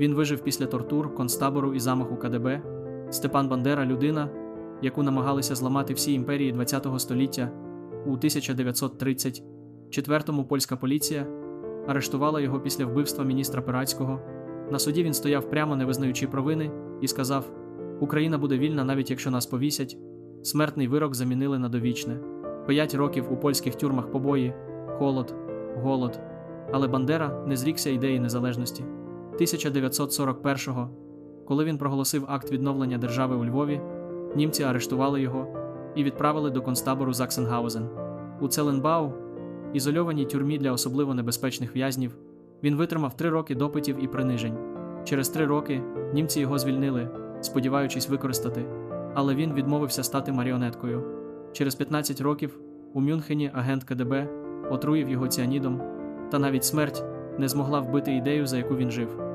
Він вижив після тортур, концтабору і замаху КДБ. Степан Бандера людина, яку намагалися зламати всі імперії ХХ століття. У 1934-му польська поліція арештувала його після вбивства міністра Пирацького. На суді він стояв прямо, не визнаючи провини, і сказав: Україна буде вільна, навіть якщо нас повісять. Смертний вирок замінили на довічне. П'ять років у польських тюрмах побої, холод, голод. Але Бандера не зрікся ідеї незалежності. 1941-го, коли він проголосив акт відновлення держави у Львові, німці арештували його і відправили до концтабору Заксенгаузен. У Целенбау, ізольованій тюрмі для особливо небезпечних в'язнів, він витримав три роки допитів і принижень. Через три роки німці його звільнили, сподіваючись використати, але він відмовився стати маріонеткою. Через 15 років у Мюнхені агент КДБ отруїв його ціанідом, та навіть смерть не змогла вбити ідею, за яку він жив.